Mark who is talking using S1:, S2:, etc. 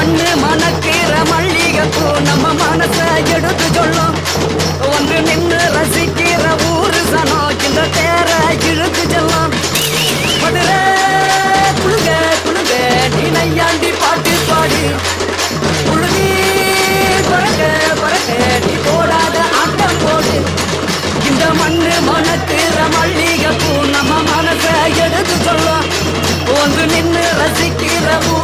S1: மண்ணு மணக்கிற மல்லிகைப்பூ நம்ம மனச எடுத்து சொல்லும். ஒன்று நின்று ரசிக்கிற ஊரு சனோ இந்த தேர இழுத்து செல்லும். மதுரை குழுங்க குழுங்க நீனையாண்டி பாட்டு பாடி. குழுதி பறக்க பறக்க நீ போடாத ஆட்டம் போடு. இந்த மண்ணு மணக்கிற மல்லிகைப்பூ நம்ம மனச எடுத்து சொல்லும். ஒன்று நின்று ரசிக்கிற ஊர்